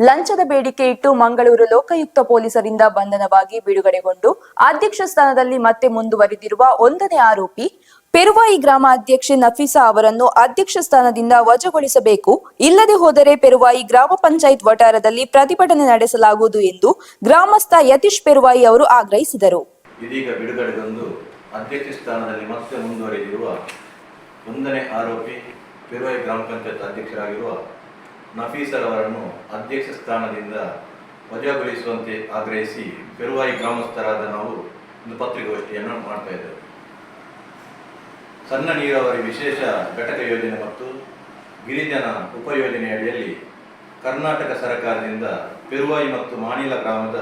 ಲಂಚದ ಬೇಡಿಕೆ ಇಟ್ಟು ಮಂಗಳೂರು ಲೋಕಾಯುಕ್ತ ಪೊಲೀಸರಿಂದ ಬಂಧನವಾಗಿ ಬಿಡುಗಡೆಗೊಂಡು ಅಧ್ಯಕ್ಷ ಸ್ಥಾನದಲ್ಲಿ ಮತ್ತೆ ಮುಂದುವರಿದಿರುವ ಒಂದನೇ ಆರೋಪಿ ಪೆರುವಾಯಿ ಗ್ರಾಮ ಅಧ್ಯಕ್ಷೆ ನಫೀಸಾ ಅವರನ್ನು ಅಧ್ಯಕ್ಷ ಸ್ಥಾನದಿಂದ ವಜಾಗೊಳಿಸಬೇಕು. ಇಲ್ಲದೆ ಹೋದರೆ ಪೆರುವಾಯಿ ಗ್ರಾಮ ಪಂಚಾಯತ್ ವಠಾರದಲ್ಲಿ ಪ್ರತಿಭಟನೆ ನಡೆಸಲಾಗುವುದು ಎಂದು ಗ್ರಾಮಸ್ಥ ಯತೀಶ್ ಪೆರುವಾಯಿ ಅವರು ಆಗ್ರಹಿಸಿದರು. ಒಂದನೇ ಆರೋಪಿ ಪೆರುವಾಯಿ ಗ್ರಾಮ ಪಂಚಾಯತ್ ಅಧ್ಯಕ್ಷರಾಗಿರುವ ನಫೀಸರ್ ಅವರನ್ನು ಅಧ್ಯಕ್ಷ ಸ್ಥಾನದಿಂದ ವಜಾಗೊಳಿಸುವಂತೆ ಆಗ್ರಹಿಸಿ ಪೆರುವಾಯಿ ಗ್ರಾಮಸ್ಥರಾದ ನಾವು ಒಂದು ಪತ್ರಿಕಾಗೋಷ್ಠಿಯನ್ನು ಮಾಡ್ತಾ ಇದ್ದೇವೆ. ಸಣ್ಣ ನೀರಾವರಿ ವಿಶೇಷ ಘಟಕ ಯೋಜನೆ ಮತ್ತು ಗಿರಿಜನ ಉಪಯೋಜನೆ ಅಡಿಯಲ್ಲಿ ಕರ್ನಾಟಕ ಸರ್ಕಾರದಿಂದ ಪೆರುವಾಯಿ ಮತ್ತು ಮಾನಿಲ ಗ್ರಾಮದ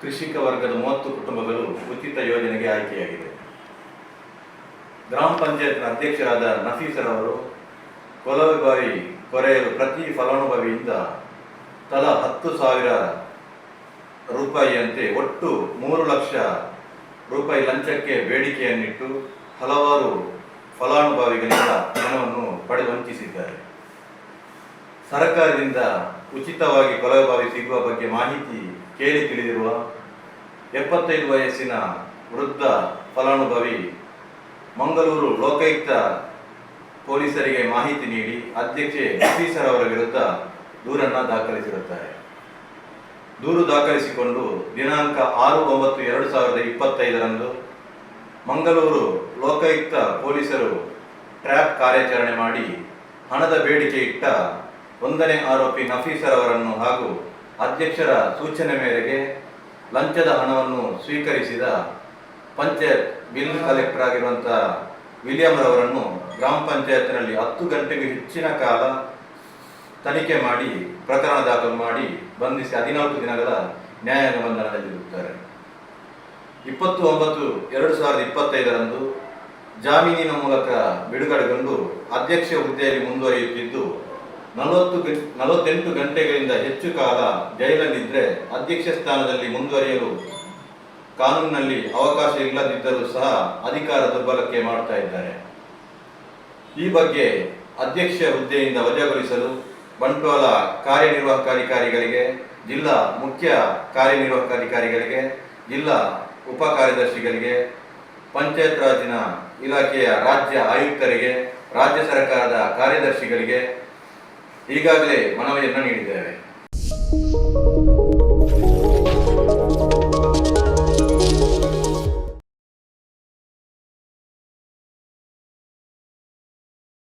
ಕೃಷಿಕ ವರ್ಗದ ಮೂವತ್ತು ಕುಟುಂಬಗಳು ಉಚಿತ ಯೋಜನೆಗೆ ಆಯ್ಕೆಯಾಗಿದೆ. ಗ್ರಾಮ ಪಂಚಾಯತ್ನ ಅಧ್ಯಕ್ಷರಾದ ನಫೀಸರ್ ಅವರು ಕೊಳವೆ ಬಾವಿ ಕೊರೆಯಲು ಪ್ರತಿ ಫಲಾನುಭವಿಯಿಂದ ತಲಾ ಹತ್ತು ಸಾವಿರ ರೂಪಾಯಿಯಂತೆ ಒಟ್ಟು ಮೂರು ಲಕ್ಷ ರೂಪಾಯಿ ಲಂಚಕ್ಕೆ ಬೇಡಿಕೆಯನ್ನಿಟ್ಟು ಹಲವಾರು ಫಲಾನುಭವಿಗಳಿಂದ ಹಣವನ್ನು ಪಡೆದು ವಂಚಿಸಿದ್ದಾರೆ. ಸರ್ಕಾರದಿಂದ ಉಚಿತವಾಗಿ ಕೊಳವೆ ಬಾವಿ ಸಿಗುವ ಬಗ್ಗೆ ಮಾಹಿತಿ ಕೇಳಿ ತಿಳಿದಿರುವ ಎಪ್ಪತ್ತೈದು ವಯಸ್ಸಿನ ವೃದ್ಧ ಫಲಾನುಭವಿ ಮಂಗಳೂರು ಲೋಕಾಯುಕ್ತ ಪೊಲೀಸರಿಗೆ ಮಾಹಿತಿ ನೀಡಿ ಅಧ್ಯಕ್ಷೆ ಆಫೀಸರ್ ಅವರ ವಿರುದ್ಧ ದೂರನ್ನು ದಾಖಲಿಸಿರುತ್ತಾರೆ. ದೂರು ದಾಖಲಿಸಿಕೊಂಡು ದಿನಾಂಕ ಆರು ಒಂಬತ್ತು ಎರಡು ಸಾವಿರದ ಇಪ್ಪತ್ತೈದರಂದು ಮಂಗಳೂರು ಲೋಕಾಯುಕ್ತ ಪೊಲೀಸರು ಟ್ರ್ಯಾಪ್ ಕಾರ್ಯಾಚರಣೆ ಮಾಡಿ ಹಣದ ಬೇಡಿಕೆ ಇಟ್ಟ ಒಂದನೇ ಆರೋಪಿ ನಫೀಸರ್ ಅವರನ್ನು ಹಾಗೂ ಅಧ್ಯಕ್ಷರ ಸೂಚನೆ ಮೇರೆಗೆ ಲಂಚದ ಹಣವನ್ನು ಸ್ವೀಕರಿಸಿದ ಪಂಚಾಯತ್ ಬಿಲ್ ಕಲೆಕ್ಟರ್ ಆಗಿರುವಂಥ ವಿಲಿಯಂ ರವರನ್ನು ಗ್ರಾಮ ಪಂಚಾಯತ್ನಲ್ಲಿ ಹತ್ತು ಗಂಟೆಗೆ ಹೆಚ್ಚಿನ ಕಾಲ ತನಿಖೆ ಮಾಡಿ, ಪ್ರಕರಣ ದಾಖಲು ಮಾಡಿ ಬಂಧಿಸಿ ಹದಿನಾಲ್ಕು ದಿನಗಳ ನ್ಯಾಯಾಂಗ ಬಂಧನದಲ್ಲಿರುತ್ತಾರೆ ಇಪ್ಪತ್ತು ಒಂಬತ್ತು ಎರಡು ಸಾವಿರದ ಇಪ್ಪತ್ತೈದರಂದು ಜಾಮೀನಿನ ಮೂಲಕ ಬಿಡುಗಡೆಗೊಂಡು ಅಧ್ಯಕ್ಷ ಹುದ್ದೆಯಲ್ಲಿ ಮುಂದುವರಿಯುತ್ತಿದ್ದು, ನಲವತ್ತು ನಲವತ್ತೆಂಟು ಗಂಟೆಗಳಿಂದ ಹೆಚ್ಚು ಕಾಲ ಜೈಲಲ್ಲಿದ್ದರೆ ಅಧ್ಯಕ್ಷ ಸ್ಥಾನದಲ್ಲಿ ಮುಂದುವರಿಯಲು ಕಾನೂನಿನಲ್ಲಿ ಅವಕಾಶ ಇಲ್ಲದಿದ್ದರೂ ಸಹ ಅಧಿಕಾರ ದುರ್ಬಲಕ್ಕೆ ಮಾಡ್ತಾ ಇದ್ದಾರೆ. ಈ ಬಗ್ಗೆ ಅಧ್ಯಕ್ಷ ಹುದ್ದೆಯಿಂದ ವಜಾಗೊಳಿಸಲು ಬಂಟ್ವಾಳ ಕಾರ್ಯನಿರ್ವಾಹಕಾಧಿಕಾರಿಗಳಿಗೆ, ಜಿಲ್ಲಾ ಮುಖ್ಯ ಕಾರ್ಯನಿರ್ವಾಹಕಾಧಿಕಾರಿಗಳಿಗೆ, ಜಿಲ್ಲಾ ಉಪ ಕಾರ್ಯದರ್ಶಿಗಳಿಗೆ, ಪಂಚಾಯತ್ ರಾಜಿನ ಇಲಾಖೆಯ ರಾಜ್ಯ ಆಯುಕ್ತರಿಗೆ, ರಾಜ್ಯ ಸರ್ಕಾರದ ಕಾರ್ಯದರ್ಶಿಗಳಿಗೆ ಈಗಾಗಲೇ ಮನವಿಯನ್ನು ನೀಡಿದ್ದೇವೆ.